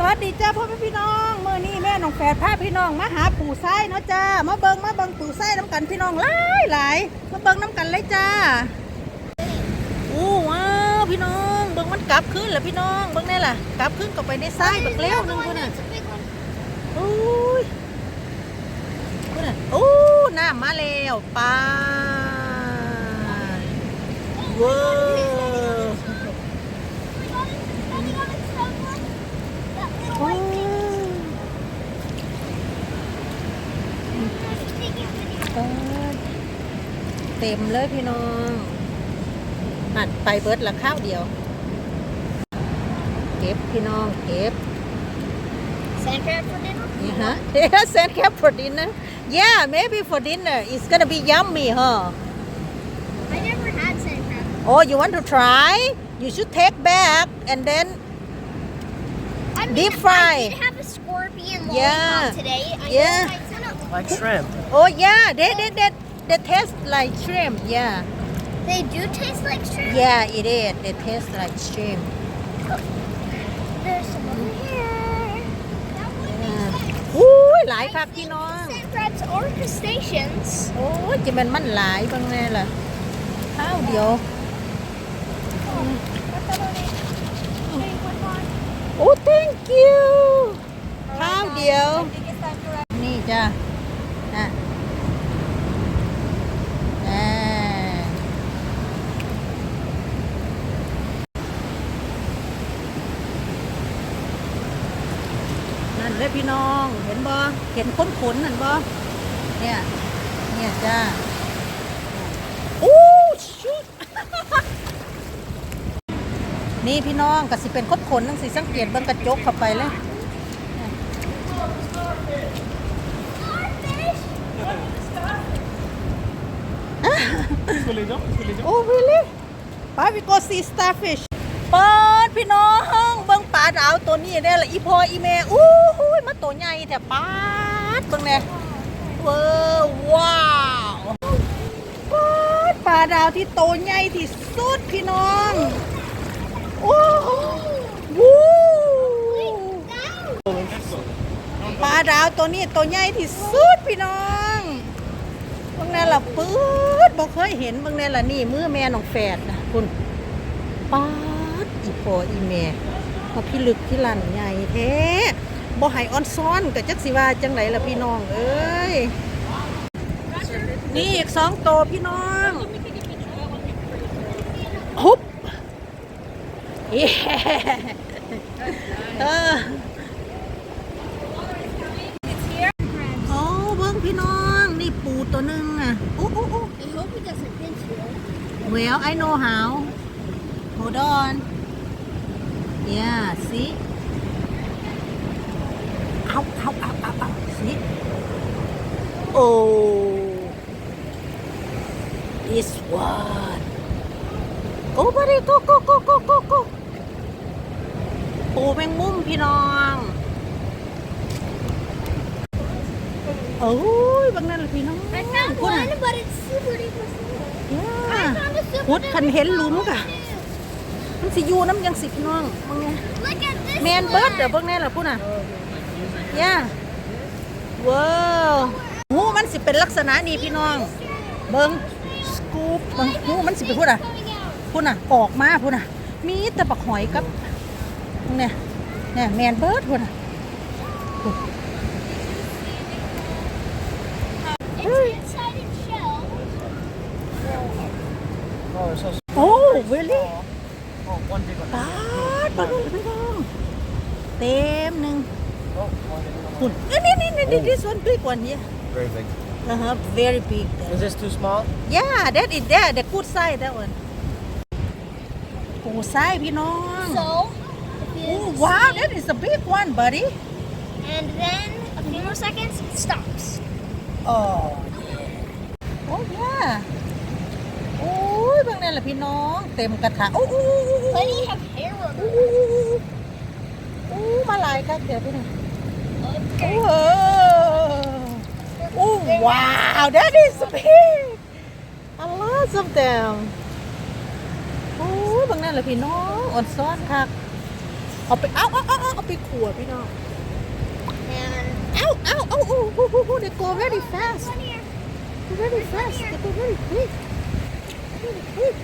สวัสดีจ้าพ่อแม่พี่น้องเมื่อนี้แม่น้องแฝดพาพี่น้องมาหาปู่ไส้เนาะจ้ามาเบิงมาเบิงปู่ไส้น้ำกันพี่น้องหลายหลายมาเบิงน้ำกันเลยจ้าอู้ว้าวพี่น้องเบิงมันกลับขึ้นแล้วพี่น้องเบิงนี่ล่ะกลับขึ้นกลับไปในไส้บักเลี้ยวนึงพุ่นน่ะโอ้ยพุ่นน่ะโอ้น้ำมาแล้วปลา ต็มเลยพี่น้องหัดไปเบิร์ดละข้าวเดียว เก็บพี่น้องเก็บ Sandcrab for dinner? นี่ฮะ yeah send cap for dinner yeah maybe for dinner it's gonna be yummy huh I never had sandcrab. oh you want to try you should take back and then I mean, Deep fry. I did have a scorpion lollipop Yeah. today. I Yeah. know I sent a- Like shrimp. oh yeah they they they, they taste like shrimp yeah They do taste like shrimp. yeah it is they taste like shrimp There's some over here. That would be yeah. อู้ยหลายครับพี่น้อง Sandcrabs or crustaceans. โอ้ยจะมันมันหลายบางแน่ล่ะข้าวเดียว โอ้ thank you ข้าวเดียว นี่จ้ะนะ เลยพี่น้อง เห็นบ่เห็นขนขนๆนั่นบ่เนี่ย เนี่ยจ้าโอ้ชุดนี่พี่น้องก็สิเป็นขนขนๆนั่งสิสังเกตเบิ่งกระจกเข้าไปเลยโอ้ really ป้าวิโกซีสตาร์ฟิชเปิดพี่น้องเบิ่งปลาดาวตัวนี้ได้ละอีพออีแม่อู้หูยมันตัวใหญ่แถบปาดเบิ่งแน่เว้อว้าวปาดปลาดาวที่โตใหญ่ที่สุดพี่น้องโอ้โหวู้ปลาดาวตัวนี้ตัวใหญ่ที่สุดพี่น้องเบิ่งแน่ละปื๊ดบ่เคยเห็นเบิ่งแน่ละนี่มือแม่น้องแฝดนะคุณปาดอีพออีแม่ มาพี่ลึกพี่ลั่นใหญ่แท้บ่ให้ออนซ้อนก็จักสิว่าจังไหนล่ะพี่น้องเอ้ยนี่อีกสองตัวพี่น้องฮุบเย้เออโอ้เบิ้งพี่น้อง นี่ปูตัวหนึ่งอะโอ้โอ้โอ้ I hope it doesn't pinch you. well I know how hold on yeah see เอาเอาเอาเอาเอา see oh this one go buddy go go go go go go ปูแมงมุมพี่น้อง โอ้ยบางนั่นละพี่น้อง I found คุณ one, อะ but it's super duper small. ย่า I found a super พุดคัน duper เห็นหลุม small กะ one, too. มันสิอยู่น้ำยังสิพี่น้องบางไง Look at this แมนเบิร์ด one. เดี๋ยวเบิ่งแน่ละพุ่นอะย่าว้าวหูมันสิเป็นลักษณะนี้พี่น้อง เบิ่งสกูปเบิ่งหูมันสิเป็นพุ่นอะ Coming out. พุ่นอะออกมาพุ่นอะ มีแต่ปักหอยกับเนี่ยเนี่ยแมนเบิร์ดพุ่นอะ It's inside its shell. Oh, they're so โอ้ really ปาดปาดพี่น้องเต็มหนึ่ง Oh, one big one. หุ่นเอ้ยนี่นี่นี่ this one big one here Very big. uh-huh very big Is this too small? yeah that is there the good size that one โอ้ไส้พี่น้อง So, if you oh wow that is a big one buddy and then a few more seconds, it stops. อ๋อโอ้ yeah โ อ้ยบางนั่นแหละพี่น้อง เต็มกระถางโอ้โอ้โอ้โอ้ But you have hair on โอ้ them. โอ้มาหลายครับเดี๋ยวพี่น้อง Okay. โอ้โอ้ wow that is big a lot of them โอ้ยบางนั่นแหละพี่น้องอ่อนซ้อนคักเอาไปเอาเอาเอาเอาเอาไปขัวพี่น้อง And เอาเอาเอาโอ้โหโอ้โห they go very fast one here. go very fast they go very quick very quick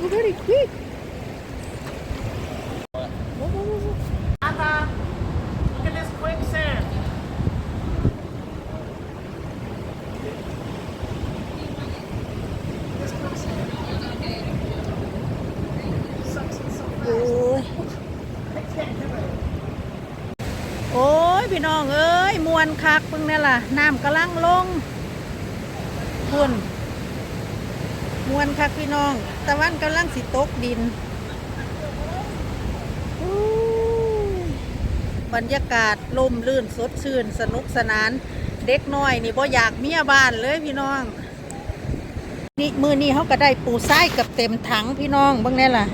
go very quick Whoa, whoa, whoa, whoa. Anna, look at this quicksand. Sucks it so โอ้ยโอ้ยพี่น้องเอ้ย มวนคักเพิ่งนี่ล่ะน้ำกำลังลงคุณมวนคักพี่น้อง ตะวันกำลังสิตกดิน บรรยากาศลมลื่นสดชื่น สนุกสนาน เด็กน้อยนี่บ่อยากเมียบ้านเลยพี่น้อง นี่มือนี้เขาก็ได้ปูไส้กับเต็มถังพี่น้องบ้างแน่ล่ะ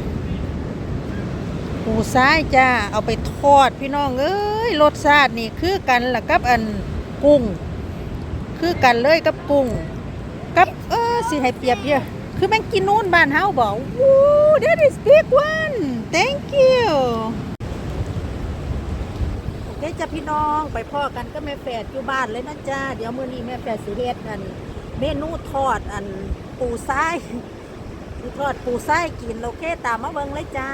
ปูซ้ายจ้า เอาไปทอดพี่น้อง เอ้ยรสชาตินี่คือกันล่ะกับอันกุ้ง คือกันเลยกับกุ้งกับเออสิให้เปรียบเยอะ คือแม่งกินนู่นบ้านเฮาบอกวู้ that is big one thank you โอเคจ้ะพี่น้องไปพ่อกันก็แม่แฝดอยู่บ้านเลยนะจ้า เดี๋ยวมื้อนี้แม่แฝดสิเฮ็ดอัน เมนูทอดอันปูซ้ายสิทอดปูซ้ายกินโอเคตามมาเบิ่งเลยจ้า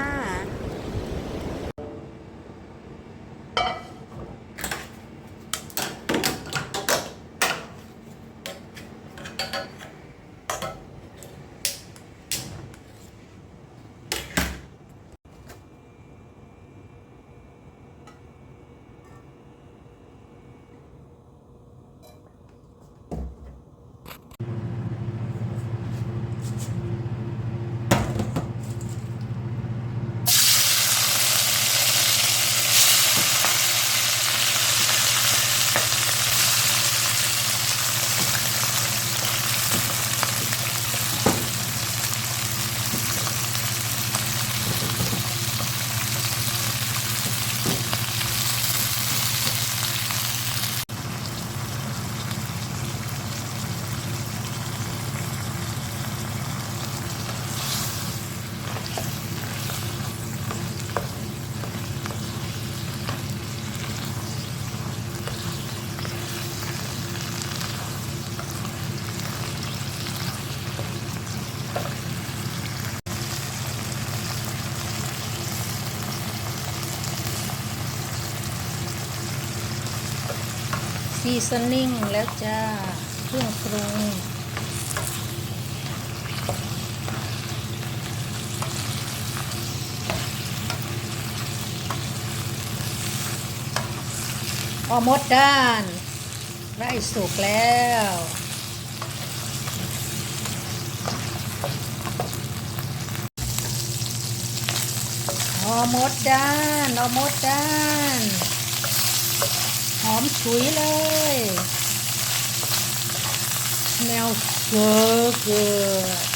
ซีซันนิ่งแล้วจ้า เครื่องปรุงพอหมดด้านไร่สุกแล้วพอหมดด้านเอาหมดด้าน อมฉุยเลย smell so good อื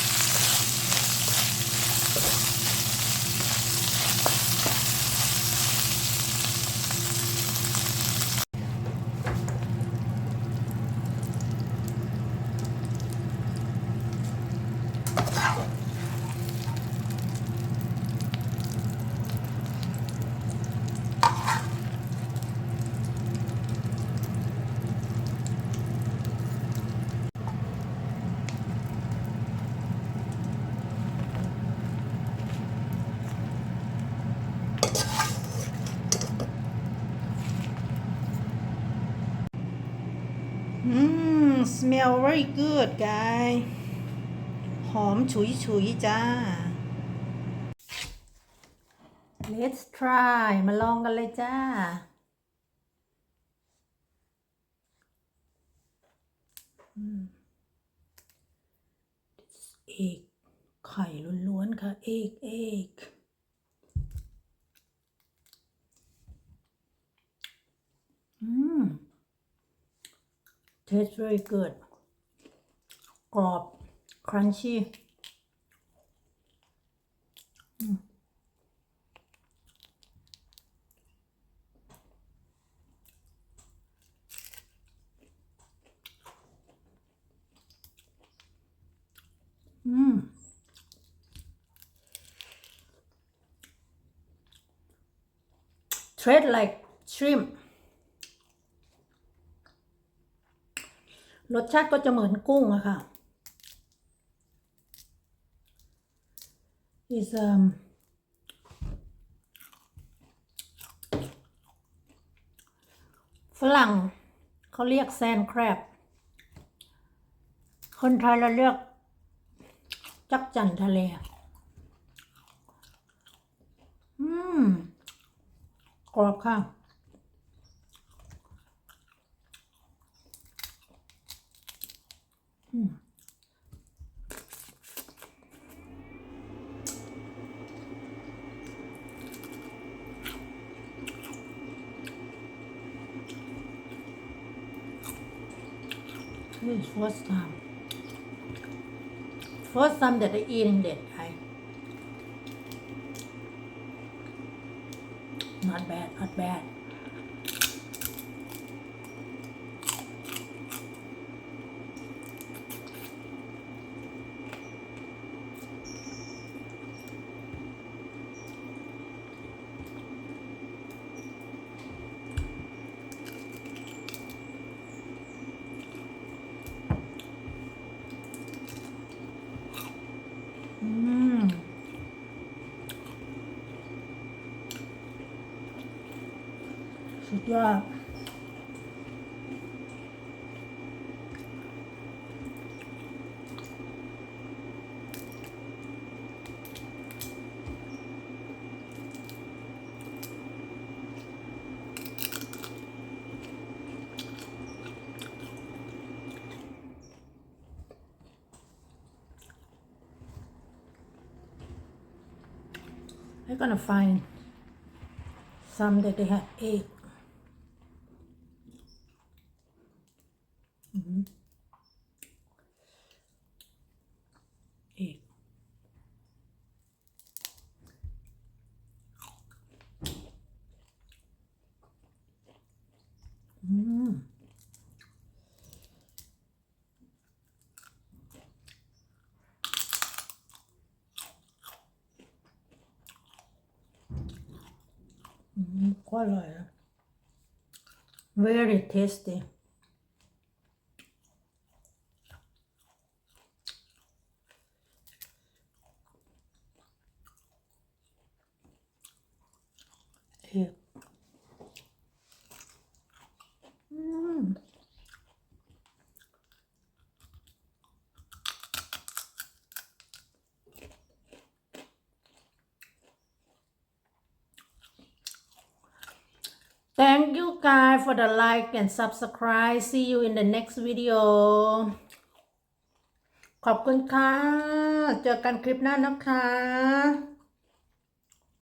ม smell very good guy หอมฉุยฉุยจ้า let's try มาลองกันเลยจ้าอืมเอกไข่ล้วนๆค่ะ เอกเอกอืม taste very good กรอบ crunchy อืมอืม tread like shrimp รสชาติก็จะเหมือนกุ้งอะค่ะ is um ฝรั่งเขาเรียกแซนแครบ คนไทยเราเรียก จักจั่นทะเล อืม กรอบค่ะ อืม This is first time. First time that I eat in that Thai. Not bad, not bad. สุดยอด I'm gonna find some that they have เอกอืมก็อร่อย very tasty Thank you guys for the like and subscribe. See you in the next video. ขอบคุณค่ะ เจอกันคลิปหน้านะคะ